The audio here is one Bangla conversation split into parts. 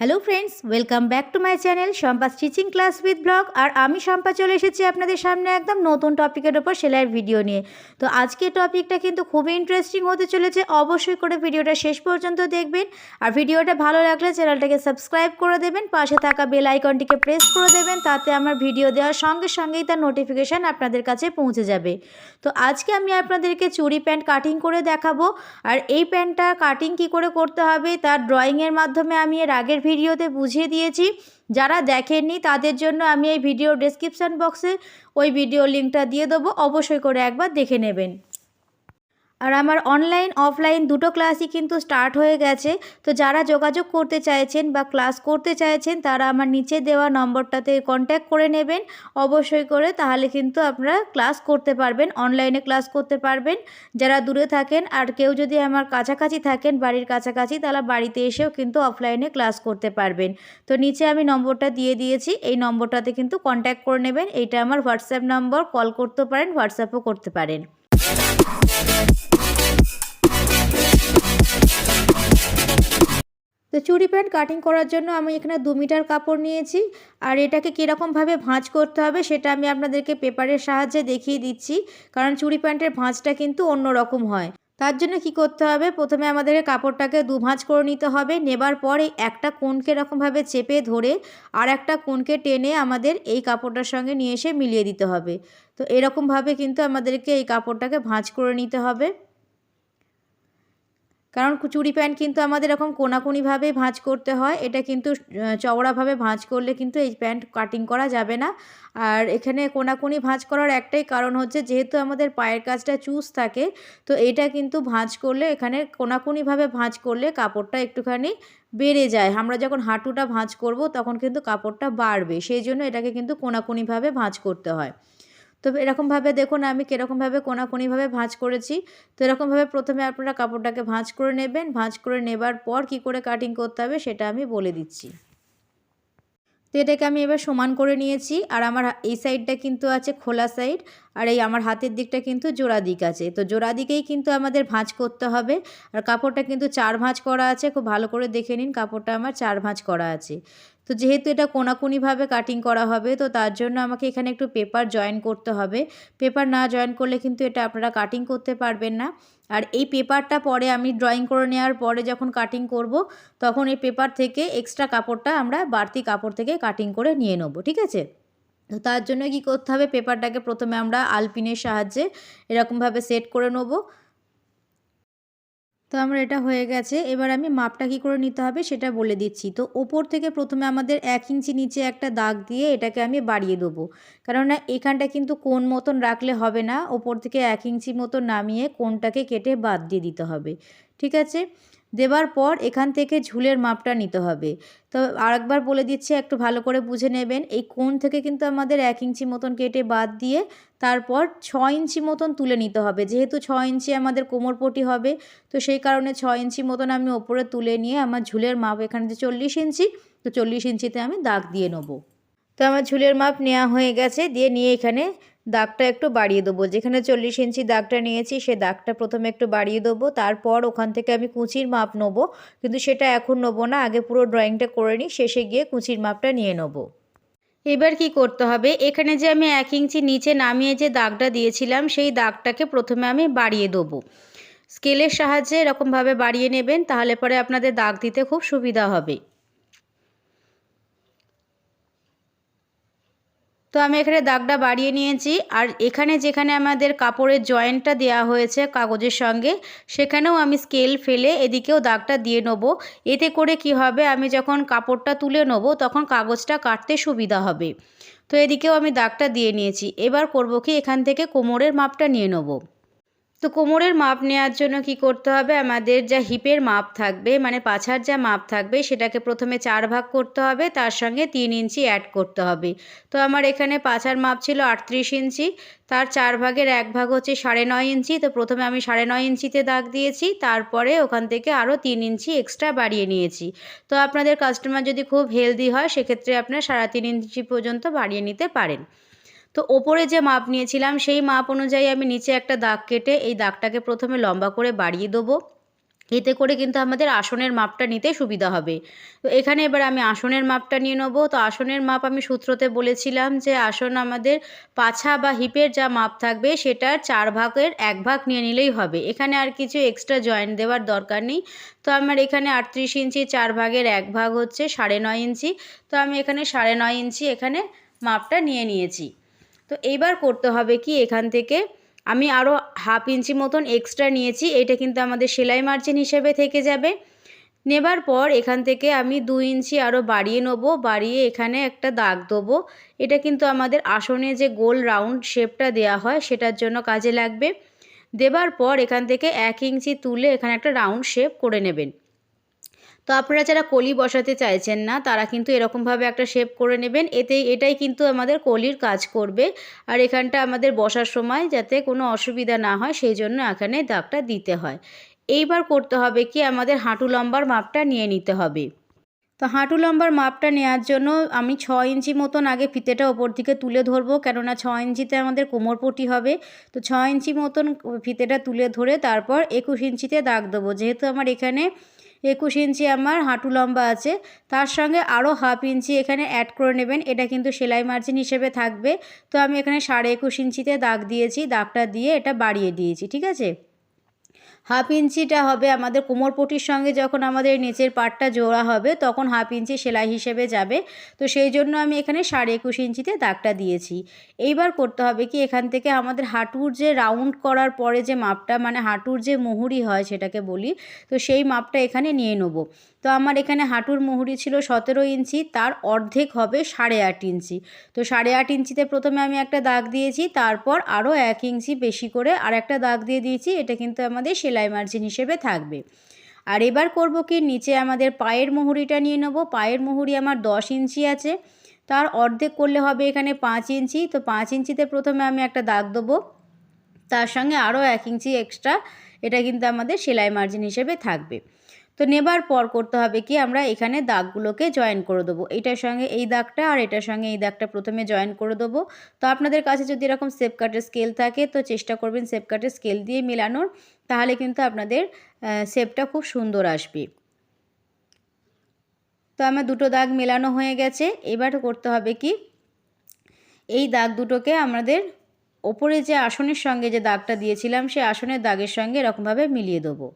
Hello friends welcome back to my channel Shampa stitching class with vlog আর আমি শম্পা চলে এসেছি আপনাদের সামনে একদম নতুন টপিকের ওপর সেলাইয়ের ভিডিও নিয়ে। তো আজকে টপিকটা কিন্তু খুবই ইন্টারেস্টিং হতে চলেছে। অবশ্যই করে ভিডিওটা শেষ পর্যন্ত দেখবেন। আর ভিডিওটা ভালো লাগলে চ্যানেলটাকে সাবস্ক্রাইব করে দেবেন। পাশে থাকা বেল আইকনটিকে প্রেস করে দেবেন। তাতে আমার ভিডিও দেওয়ার সঙ্গে সঙ্গেই তার নোটিফিকেশান আপনাদের কাছে পৌঁছে যাবে। তো আজকে আমি আপনাদেরকে চুড়ি প্যান্ট কাটিং করে দেখাবো। আর এই প্যান্টটা কাটিং কি করে করতে হবে? তার ড্রয়িংয়ের মাধ্যমে আমি এর আগের ভিডিওতে বুঝিয়ে দিয়েছি। যারা দেখেননি, তাদের জন্য আমি এই ভিডিও ডেসক্রিপশান বক্সে ওই ভিডিও লিঙ্কটা দিয়ে দেবো। অবশ্যই করে একবার দেখে নেবেন। আর আমার অনলাইন অফলাইন দুটো ক্লাসই কিন্তু স্টার্ট হয়ে গেছে। তো যারা যোগাযোগ করতে চাইছেন বা ক্লাস করতে চাইছেন, তারা আমার নিচে দেওয়া নম্বরটাতে কন্ট্যাক্ট করে নেবেন। অবশ্যই করে তাহলে কিন্তু আপনারা ক্লাস করতে পারবেন অনলাইনে ক্লাস করতে পারবেন। যারা দূরে থাকেন আর কেউ যদি আমার কাছাকাছি থাকেন, বাড়ির কাছাকাছি তাহলে বাড়িতে এসেও কিন্তু অফলাইনে ক্লাস করতে পারবেন। তো নিচে আমি নম্বরটা দিয়ে দিয়েছি, এই নম্বরটাতে কিন্তু কন্ট্যাক্ট করে নেবেন। এইটা আমার হোয়াটসঅ্যাপ নম্বর কল করতে পারেন হোয়াটসঅ্যাপও করতে পারেন। তো চুড়ি প্যান্ট কাটিং করার জন্য আমি এখানে দু মিটার কাপড় নিয়েছি। আর এটাকে কীরকমভাবে ভাঁজ করতে হবে সেটা আমি আপনাদেরকে পেপারের সাহায্যে দেখিয়ে দিচ্ছি। কারণ চুড়ি প্যান্টের ভাঁজটা কিন্তু অন্য রকম হয়। তার জন্য কি করতে হবে? প্রথমে আমাদেরকে কাপড়টাকে দু ভাঁজ করে নিতে হবে। নেবার পরে একটা কোনকে এরকমভাবে চেপে ধরে আর একটা কোনকে টেনে আমাদের এই কাপড়টার সঙ্গে নিয়ে এসে মিলিয়ে দিতে হবে। তো এরকমভাবে কিন্তু আমাদেরকে এই কাপড়টাকে ভাঁজ করে নিতে হবে। কারণ চুড়ি প্যান্ট কিন্তু আমাদের এরকম কোনাকুনিভাবে ভাঁজ করতে হয়। এটা কিন্তু চওড়াভাবে ভাঁজ করলে কিন্তু এই প্যান্ট কাটিং করা যাবে না। আর এখানে কোনাকুনি ভাঁজ করার একটাই কারণ হচ্ছে যেহেতু আমাদের পায়ের কাজটা চুজ থাকে, তো এটা কিন্তু ভাঁজ করলে, এখানে কোনাকুনিভাবে ভাঁজ করলে কাপড়টা একটুখানি বেড়ে যায়। আমরা যখন হাঁটুটা ভাঁজ করব, তখন কিন্তু কাপড়টা বাড়বে। সেই জন্য এটাকে কিন্তু কোনাকুনিভাবে ভাঁজ করতে হয়। তো এরকমভাবে দেখুন, আমি কীরকমভাবে কোনাকুনিভাবে ভাঁজ করেছি। তো এরকমভাবে প্রথমে আপনারা কাপড়টাকে ভাঁজ করে নেবেন। ভাঁজ করে নেবার পর কি করে কাটিং করতে হবে সেটা আমি বলে দিচ্ছি। তো এটাকে আমি এবার সমান করে নিয়েছি। আর আমার এই সাইডটা কিন্তু আছে খোলা সাইড আর এই আমার হাতের দিকটা কিন্তু জোড়া দিক আছে। তো জোড়া দিকেই কিন্তু আমাদের ভাঁজ করতে হবে। আর কাপড়টা কিন্তু চার ভাঁজ করা আছে। খুব ভালো করে দেখে নিন, কাপড়টা আমার চার ভাঁজ করা আছে। তো যেহেতু এটা কোনাকুনিভাবে কাটিং করা হবে, তো তার জন্য আমাকে এখানে একটু পেপার জয়েন করতে হবে। পেপার না জয়েন করলে কিন্তু এটা আপনারা কাটিং করতে পারবেন না। আর এই পেপারটা পরে আমি ড্রয়িং করে নেওয়ার পরে যখন কাটিং করব, তখন এই পেপার থেকে এক্সট্রা কাপড়টা আমরা বাড়তি কাপড় থেকে কাটিং করে নিয়ে নেব, ঠিক আছে? তো তার জন্য কি করতে হবে পেপারটাকে প্রথমে আমরা আলপিনের সাহায্যে এরকমভাবে সেট করে নেব। তো আমার এটা হয়ে গেছে। এবার আমি মাপটা কি করে নিতে হবে সেটা বলে দিচ্ছি। তো ওপর থেকে প্রথমে আমাদের এক ইঞ্চি নিচে একটা দাগ দিয়ে এটাকে আমি বাড়িয়ে দেবো। কেননা এখানটা কিন্তু কোন মতন রাখলে হবে না। ওপর থেকে এক ইঞ্চি মতো নামিয়ে কোনটাকে কেটে বাদ দিয়ে দিতে হবে। ঠিক আছে? দেবার পর এখান থেকে ঝুলের মাপটা নিতে হবে। তো আরেকবার বলে দিচ্ছি, একটু ভালো করে বুঝে নেবেন। এই কোণ থেকে কিন্তু আমাদের এক ইঞ্চি মতন কেটে বাদ দিয়ে তারপর ছ ইঞ্চি মতন তুলে নিতে হবে। যেহেতু ছ ইঞ্চি আমাদের কোমরপটি হবে, তো সেই কারণে ছ ইঞ্চি মতন আমি ওপরে তুলে নিয়ে আমার ঝুলের মাপ এখানে যে চল্লিশ ইঞ্চি, তো চল্লিশ ইঞ্চিতে আমি দাগ দিয়ে নেব। তো আমার ঝুলের মাপ নেওয়া হয়ে গেছে, দিয়ে নিয়ে এখানে দাগটা একটু বাড়িয়ে দেবো। যেখানে চল্লিশ ইঞ্চি দাগটা নিয়েছি, সে দাগটা প্রথমে একটু বাড়িয়ে দেবো। তারপর ওখান থেকে আমি কুচির মাপ নেব। কিন্তু সেটা এখন নেব না, আগে পুরো ড্রয়িংটা করে নিই, শেষে গিয়ে কুচির মাপটা নিয়ে নেব। এবার কি করতে হবে? এখানে যে আমি এক ইঞ্চি নিচে নামিয়ে যে দাগটা দিয়েছিলাম, সেই দাগটাকে প্রথমে আমি বাড়িয়ে দেবো। স্কেলের সাহায্যে এরকমভাবে বাড়িয়ে নেবেন, তাহলে পরে আপনাদের দাগ দিতে খুব সুবিধা হবে। তো আমি এখানে দাগটা বাড়িয়ে নিয়েছি। আর এখানে যেখানে আমাদের কাপড়ের জয়েন্টটা দেওয়া হয়েছে কাগজের সঙ্গে, সেখানেও আমি স্কেল ফেলে এদিকেও দাগটা দিয়ে নেব। এতে করে কি হবে, আমি যখন কাপড়টা তুলে নেব, তখন কাগজটা কাটতে সুবিধা হবে। তো এদিকেও আমি দাগটা দিয়ে নিয়েছি। এবার করব কি, এখান থেকে কোমরের মাপটা নিয়ে নেব। তো কোমরের মাপ নেওয়ার জন্য কি করতে হবে? আমাদের যা হিপের মাপ থাকবে মানে পাছার যা মাপ থাকবে, সেটাকে প্রথমে চার ভাগ করতে হবে, তার সঙ্গে তিন ইঞ্চি অ্যাড করতে হবে। তো আমার এখানে পাছার মাপ ছিল আটত্রিশ ইঞ্চি, তার চার ভাগের এক ভাগ হচ্ছে সাড়ে নয় ইঞ্চি, তো প্রথমে আমি সাড়ে নয় ইঞ্চিতে দাগ দিয়েছি, তারপরে ওখান থেকে আরও তিন ইঞ্চি এক্সট্রা বাড়িয়ে নিয়েছি। তো আপনাদের কাস্টমার যদি খুব হেলদি হয়, সেক্ষেত্রে আপনার সাড়ে তিন ইঞ্চি পর্যন্ত বাড়িয়ে নিতে পারেন। তো ওপরে যে মাপ নিয়েছিলাম, সেই মাপ অনুযায়ী আমি নিচে একটা দাগ কেটে এই দাগটাকে প্রথমে লম্বা করে বাড়িয়ে দেবো। এতে করে কিন্তু আমাদের আসনের মাপটা নিতে সুবিধা হবে। তো এখানে এবার আমি আসনের মাপটা নিয়ে নেব। তো আসনের মাপ আমি সূত্রতে বলেছিলাম যে, আসন আমাদের পাছা বা হিপের যা মাপ থাকবে সেটার চার ভাগের এক ভাগ নিয়ে নিলেই হবে। এখানে আর কিছু এক্সট্রা জয়েন্ট দেওয়ার দরকার নেই। তো আমার এখানে আটত্রিশ ইঞ্চি চার ভাগের এক ভাগ হচ্ছে সাড়ে নয় ইঞ্চি। তো আমি এখানে সাড়ে নয় ইঞ্চি এখানে মাপটা নিয়ে নিয়েছি। তো এইবার করতে হবে কি এখান থেকে আমি আরও হাফ ইঞ্চি মতন এক্সট্রা নিয়েছি, এটা কিন্তু আমাদের সেলাই মার্জিন হিসেবে থেকে যাবে। নেবার পর এখান থেকে আমি দু ইঞ্চি আরও বাড়িয়ে নেব, বাড়িয়ে এখানে একটা দাগ দেবো। এটা কিন্তু আমাদের আসনে যে গোল রাউন্ড শেপটা দেওয়া হয় সেটার জন্য কাজে লাগবে। দেবার পর এখান থেকে এক ইঞ্চি তুলে এখানে একটা রাউন্ড শেপ করে নেবেন। তো আপনারা যারা কলি বসাতে চাইছেন না, তারা কিন্তু এরকমভাবে একটা শেপ করে নেবেন। এতে এটাই কিন্তু আমাদের কলির কাজ করবে। আর এখানটা আমাদের বসার সময় যাতে কোনো অসুবিধা না হয়, সেই জন্য এখানে দাগটা দিতে হয়। এইবার করতে হবে কি, আমাদের হাঁটু লম্বার মাপটা নিয়ে নিতে হবে। তো হাঁটু লম্বার মাপটা নেওয়ার জন্য আমি ছ ইঞ্চি মতন আগে ফিতেটা ওপর দিকে তুলে ধরবো, কেননা ছ ইঞ্চিতে আমাদের কোমরপটি হবে। তো ছ ইঞ্চি মতন ফিতেটা তুলে ধরে তারপর একুশ ইঞ্চিতে দাগ দেবো। যেহেতু আমার এখানে একুশ ইঞ্চি আমার হাঁটু লম্বা আছে। তার সঙ্গে আরও হাফ ইঞ্চি এখানে অ্যাড করে নেবেন। এটা কিন্তু সেলাই মার্জিন হিসেবে থাকবে। তো আমি এখানে সাড়ে একুশ ইঞ্চিতে দাগ দিয়েছি। দাগটা দিয়ে এটা বাড়িয়ে দিয়েছি। ঠিক আছে? হাফ ইঞ্চিটা হবে আমাদের কোমরপটির সঙ্গে যখন আমাদের নিচের পাটটা জোড়া হবে, তখন হাফ ইঞ্চি সেলাই হিসেবে যাবে। তো সেই জন্য আমি এখানে সাড়ে একুশ ইঞ্চিতে দাগটা দিয়েছি। এইবার করতে হবে কি, এখান থেকে আমাদের হাঁটুর যে রাউন্ড করার পরে যে মাপটা মানে হাঁটুর যে মুহুরি হয় সেটাকে বলি, তো সেই মাপটা এখানে নিয়ে নেব। তো আমার এখানে হাঁটুর মুহুরি ছিল সতেরো ইঞ্চি, তার অর্ধেক হবে সাড়ে আট ইঞ্চি। তো সাড়ে আট ইঞ্চিতে প্রথমে আমি একটা দাগ দিয়েছি, তারপর আরও এক ইঞ্চি বেশি করে আর একটা দাগ দিয়ে দিয়েছি, এটা কিন্তু আমাদের সেলাই মার্জিন হিসেবে থাকবে। আর এবার করব কি, নিচে আমাদের পায়ের মুহুরিটা নিয়ে নেব, পায়ের মুহুরি আমার দশ ইঞ্চি আছে, তার অর্ধেক করলে হবে এখানে পাঁচ ইঞ্চি, তো পাঁচ ইঞ্চিতে প্রথমে আমি একটা দাগ দেবো, তার সঙ্গে আরও এক ইঞ্চি এক্সট্রা এটা কিন্তু আমাদের সেলাই মার্জিন হিসেবে থাকবে। তো নেবার পর করতে হবে কি, আমরা এখানে দাগগুলোকে জয়েন করে দেবো। এইটার সঙ্গে এই দাগটা আর এটার সঙ্গে এই দাগটা প্রথমে জয়েন করে দেবো। তো আপনাদের কাছে যদি এরকম সেপ কাটের স্কেল থাকে, তো চেষ্টা করবেন সেপ কাটের স্কেল দিয়ে মেলানোর। তাহলে কিন্তু আপনাদের শেপটা খুব সুন্দর আসবে। তো আমার দুটো দাগ মেলানো হয়ে গেছে। এবার করতে হবে কি, এই দাগ দুটোকে আমাদের ওপরে যে আসনের সঙ্গে যে দাগটা দিয়েছিলাম, সে আসনের দাগের সঙ্গে এরকমভাবে মিলিয়ে দেবো।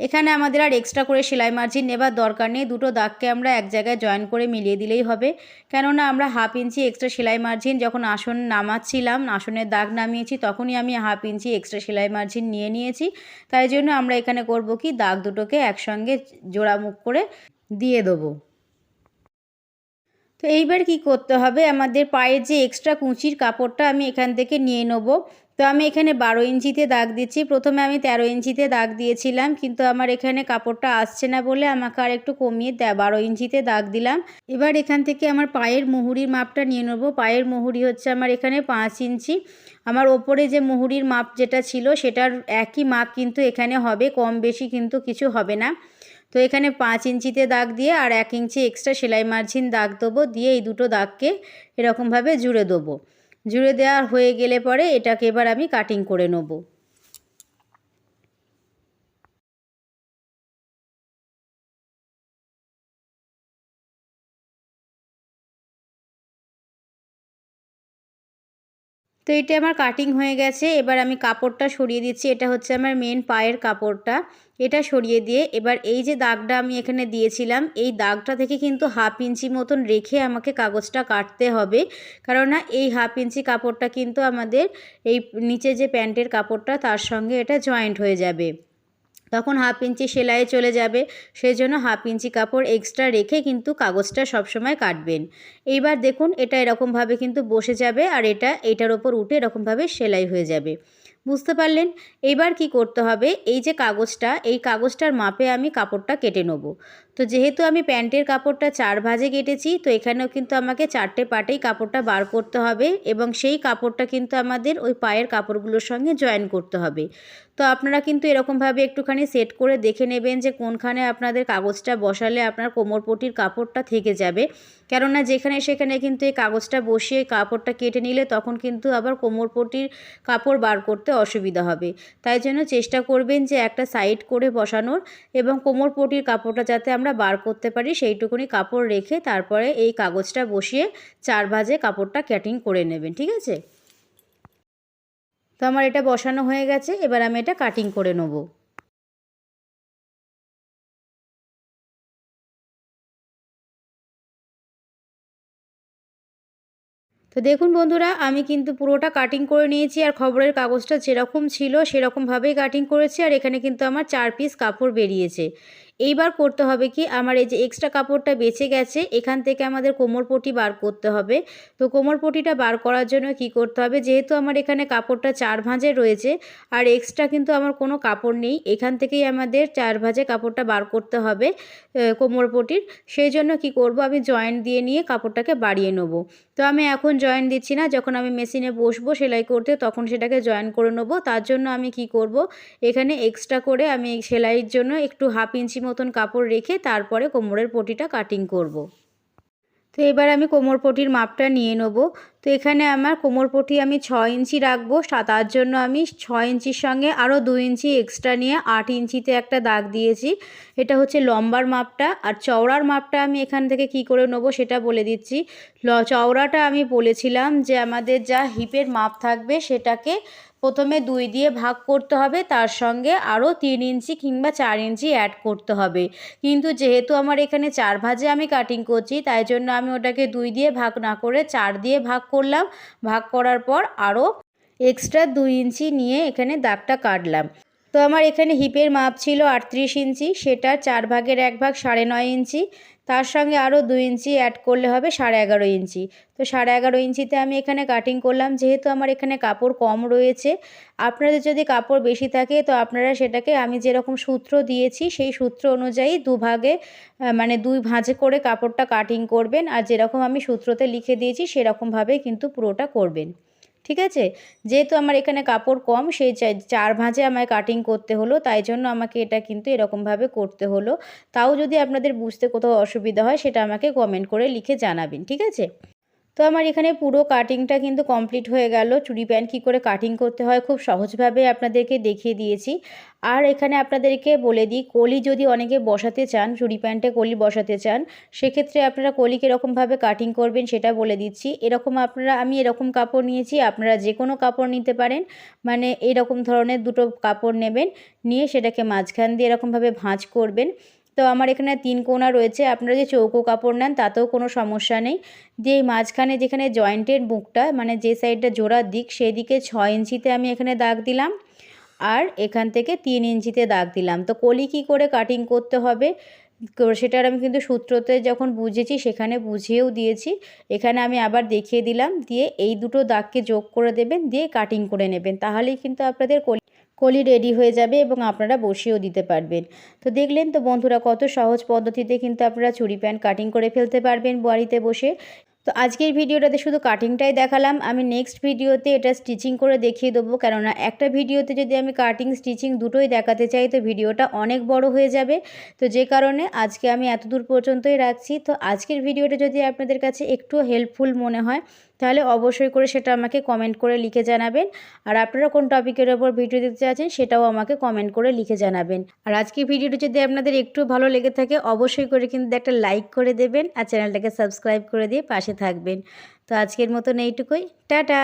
এখানে আমাদের আর এক্সট্রা করে সেলাই মার্জিন নেবার দরকার নেই। দুটো দাগকে আমরা এক জায়গায় জয়েন করে মিলিয়ে দিলেই হবে। কেননা আমরা হাফ ইঞ্চি এক্সট্রা সেলাই মার্জিন যখন আসন নামাচ্ছিলাম, আসনের দাগ নামিয়েছি, তখনই আমি হাফ ইঞ্চি এক্সট্রা সেলাই মার্জিন নিয়ে নিয়েছি। তাই জন্য আমরা এখানে করব কি, দাগ দুটোকে একসঙ্গে জোড়ামুখ করে দিয়ে দেবো। তো এইবার কি করতে হবে? আমাদের পায়ের যে এক্সট্রা কুঁচির কাপড়টা আমি এখান থেকে নিয়ে নেব। তো আমি এখানে বারো ইঞ্চিতে দাগ দিচ্ছি। প্রথমে আমি তেরো ইঞ্চিতে দাগ দিয়েছিলাম, কিন্তু আমার এখানে কাপড়টা আসছে না বলে আমাকে আর একটু কমিয়ে বারো ইঞ্চিতে দাগ দিলাম। এবার এখান থেকে আমার পায়ের মুহুরির মাপটা নিয়ে নেব। পায়ের মুহুরি হচ্ছে আমার এখানে পাঁচ ইঞ্চি। আমার ওপরে যে মুহুরির মাপ যেটা ছিল, সেটার একই মাপ কিন্তু এখানে হবে, কম বেশি কিন্তু কিছু হবে না। তো এখানে পাঁচ ইঞ্চিতে দাগ দিয়ে আর এক ইঞ্চি এক্সট্রা সেলাই মার্জিন দাগ দেবো, দিয়ে এই দুটো দাগকে এরকমভাবে জুড়ে দেবো। জুড়ে দেওয়া হয়ে গেলে পরে এটাকে এবার আমি কাটিং করে নেব। তো এটা আমার কাটিং হয়ে গেছে, এবার আমি কাপড়টা সরিয়ে দিচ্ছি, এটা হচ্ছে আমার মেন পায়ের কাপড়টা, এটা সরিয়ে দিয়ে এবার এই যে দাগটা আমি এখানে দিয়েছিলাম, এই দাগটা থেকে কিন্তু হাফ ইঞ্চি মতন রেখে আমাকে কাগজটা কাটতে হবে, কেননা এই হাফ ইঞ্চি কাপড়টা কিন্তু আমাদের এই নিচে যে প্যান্টের কাপড়টা, তার সঙ্গে এটা জয়েন্ট হয়ে যাবে। তখন হাফ ইঞ্চি সেলাইয়ে চলে যাবে। সেই জন্য হাফ ইঞ্চি কাপড় এক্সট্রা রেখে কিন্তু কাগজটা সবসময় কাটবেন। এইবার দেখুন, এটা এরকমভাবে কিন্তু বসে যাবে আর এটা, এটার ওপর উঠে এরকমভাবে সেলাই হয়ে যাবে। বুঝতে পারলেন? এইবার কি করতে হবে? এই যে কাগজটা, এই কাগজটার মাপে আমি কাপড়টা কেটে নেব। তো যেহেতু আমি প্যান্টের কাপড়টা চার ভাজে কেটেছি, তো এখানেও কিন্তু আমাকে চারটে পাটেই কাপড়টা বার করতে হবে এবং সেই কাপড়টা কিন্তু আমাদের ওই পায়ের কাপড়গুলোর সঙ্গে জয়েন করতে হবে। তো আপনারা কিন্তু এরকমভাবে একটুখানি সেট করে দেখে নেবেন যে কোনখানে আপনাদের কাগজটা বসালে আপনার কোমরপটির কাপড়টা থেকে যাবে। কেননা যেখানে সেখানে কিন্তু এই কাগজটা বসিয়ে কাপড়টা কেটে নিলে তখন কিন্তু আবার কোমরপটির কাপড় বার করতে অসুবিধা হবে। তাই জন্য চেষ্টা করবেন যে একটা সাইড করে বসানোর এবং কোমরপটির কাপড়টা যাতে আমরা বার করতে পারি সেইটুকুনি কাপড় রেখে তারপরে এই কাগজটা বসিয়ে চার ভাজে কাপড়টা ক্যাটিং করে নেবেন, ঠিক আছে? তো আমার এটা বসানো হয়ে গেছে, এবার আমি এটা কাটিং করে নেব। তো দেখুন বন্ধুরা, আমি কিন্তু পুরোটা কাটিং করে নিয়েছি আর খবরের কাগজটা যেরকম ছিল সেরকমভাবেই কাটিং করেছি আর এখানে কিন্তু আমার চার পিস কাপড় বেরিয়েছে। এইবার করতে হবে কি, আমার এই যে এক্সট্রা কাপড়টা বেঁচে গেছে, এখান থেকে আমাদের কোমরপটি বার করতে হবে। তো কোমরপটিটা বার করার জন্য কি করতে হবে, যেহেতু আমার এখানে কাপড়টা চার ভাঁজে রয়েছে, আর এক্সট্রা কিন্তু আমার কোনো কাপড় নেই, এখান থেকেই আমাদের চার ভাঁজে কাপড়টা বার করতে হবে কোমরপটির। সেই জন্য কি করব, আমি জয়েন্ট দিয়ে নিয়ে কাপড়টাকে বাড়িয়ে নেব। তো আমি এখন জয়েন দিচ্ছি না, যখন আমি মেশিনে বসবো সেলাই করতে, তখন সেটাকে জয়েন করে নেব। তার জন্য আমি কি করব, এখানে এক্সট্রা করে আমি সেলাইয়ের জন্য একটু হাফ ইঞ্চি মতন কাপড় রেখে তারপরে কোমরের পটিটা কাটিং করব। তো এবার আমি কোমর পটির মাপটা নিয়ে নেব তো এখানে আমার কোমর পটি আমি ছ ইঞ্চি রাখব তার জন্য আমি ছ ইঞ্চির সঙ্গে আরও দু ইঞ্চি এক্সট্রা নিয়ে আট ইঞ্চিতে একটা দাগ দিয়েছি। এটা হচ্ছে লম্বার মাপটা, আর চওড়ার মাপটা আমি এখান থেকে কি করে নেব সেটা বলে দিচ্ছি। ল, চওড়াটা আমি বলেছিলাম যে আমাদের যা হিপের মাপ থাকবে সেটাকে প্রথমে দুই দিয়ে ভাগ করতে হবে, তার সঙ্গে আরও তিন ইঞ্চি কিংবা চার ইঞ্চি অ্যাড করতে হবে। কিন্তু যেহেতু আমার এখানে চার ভাজে আমি কাটিং করছি, তাই জন্য আমি ওটাকে দুই দিয়ে ভাগ না করে চার দিয়ে ভাগ করলাম। ভাগ করার পর আরও এক্সট্রা দুই ইঞ্চি নিয়ে এখানে দাগটা কাটলাম। তো আমার এখানে হিপের মাপ ছিল আটত্রিশ ইঞ্চি, সেটা চার ভাগের এক ভাগ সাড়ে নয় ইঞ্চি। তার সঙ্গে আরও দু ইঞ্চি অ্যাড করলে হবে সাড়ে এগারো ইঞ্চি। তো সাড়ে এগারো ইঞ্চিতে আমি এখানে কাটিং করলাম। যেহেতু আমার এখানে কাপড় কম রয়েছে, আপনাদের যদি কাপড় বেশি থাকে, তো আপনারা সেটাকে আমি যেরকম সূত্র দিয়েছি, সেই সূত্র অনুযায়ী দুভাগে মানে দুই ভাঁজে করে কাপড়টা কাটিং করবেন। আর যেরকম আমি সূত্রতে লিখে দিয়েছি, সেরকমভাবে কিন্তু পুরোটা করবেন। ঠিক আছে? যেহেতু আমার এখানে কাপড় কম, সেই চার ভাঁজে আমায় কাটিং করতে হলো, তাই জন্য আমাকে এটা কিন্তু এরকমভাবে করতে হলো। তাও যদি আপনাদের বুঝতে কোথাও অসুবিধা হয়, সেটা আমাকে কমেন্ট করে লিখে জানাবেন, ঠিক আছে? তো আমার এখানে পুরো কাটিংটা কিন্তু কমপ্লিট হয়ে গেল। চুড়ি প্যান্ট কী করে কাটিং করতে হয় খুব সহজভাবে আপনাদেরকে দেখিয়ে দিয়েছি। আর এখানে আপনাদেরকে বলে দিই, কলি যদি অনেকে বসাতে চান, চুড়ি প্যান্টে কলি বসাতে চান, সেক্ষেত্রে আপনারা কলি কীরকমভাবে কাটিং করবেন সেটা বলে দিচ্ছি। এরকম আপনারা, আমি এরকম কাপড় নিয়েছি, আপনারা যে কোনো কাপড় নিতে পারেন। মানে এরকম ধরনের দুটো কাপড় নেবেন, নিয়ে সেটাকে মাঝখান দিয়ে এরকমভাবে ভাঁজ করবেন। তো আমার এখানে তিন কোনা রয়েছে, আপনারা যে চৌকো কাপড় নেন তাতেও কোনো সমস্যা নেই। দিয়ে মাঝখানে যেখানে জয়েন্টের বুকটা মানে যে সাইডটা জোড়ার দিক সেই দিকে ছ ইঞ্চিতে আমি এখানে দাগ দিলাম আর এখান থেকে তিন ইঞ্চিতে দাগ দিলাম। তো কলি কী করে কাটিং করতে হবে? সেটার আমি কিন্তু সূত্রতে যখন বুঝেছি সেখানে বুঝিয়েও দিয়েছি। এখানে আমি আবার দেখিয়ে দিলাম, দিয়ে এই দুটো দাগকে যোগ করে দেবেন, দিয়ে কাটিং করে নেবেন। তাহলেই কিন্তু আপনাদের কলি রেডি হয়ে যাবে এবং আপনারা বসিয়েও দিতে পারবেন। তো দেখলেন তো বন্ধুরা কত সহজ পদ্ধতিতে কিন্তু আপনারা চুরি প্যান্ট কাটিং করে ফেলতে পারবেন বাড়িতে বসে। তো আজকের ভিডিওটাতে শুধু কাটিংটাই দেখালাম, আমি নেক্সট ভিডিওতে এটা স্টিচিং করে দেখিয়ে দেবো। কেননা একটা ভিডিওতে যদি আমি কাটিং স্টিচিং দুটোই দেখাতে চাই, তো ভিডিওটা অনেক বড় হয়ে যাবে। তো যে কারণে আজকে আমি এত দূর পর্যন্তই রাখছি। তো আজকের ভিডিওটা যদি আপনাদের কাছে একটু হেল্পফুল মনে হয় তাহলে অবশ্যই করে সেটা আমাকে কমেন্ট করে লিখে জানাবেন। আর আপনারা কোন টপিকের ওপর ভিডিও দেখতে চাচ্ছেন সেটাও আমাকে কমেন্ট করে লিখে জানাবেন। আর আজকে ভিডিওটি যদি আপনাদের একটু ভালো লেগে থাকে, অবশ্যই করে কিন্তু একটা লাইক করে দেবেন আর চ্যানেলটাকে সাবস্ক্রাইব করে দিয়ে পাশে থাকবেন। তো আজকের মতন এইটুকুই। টাটা!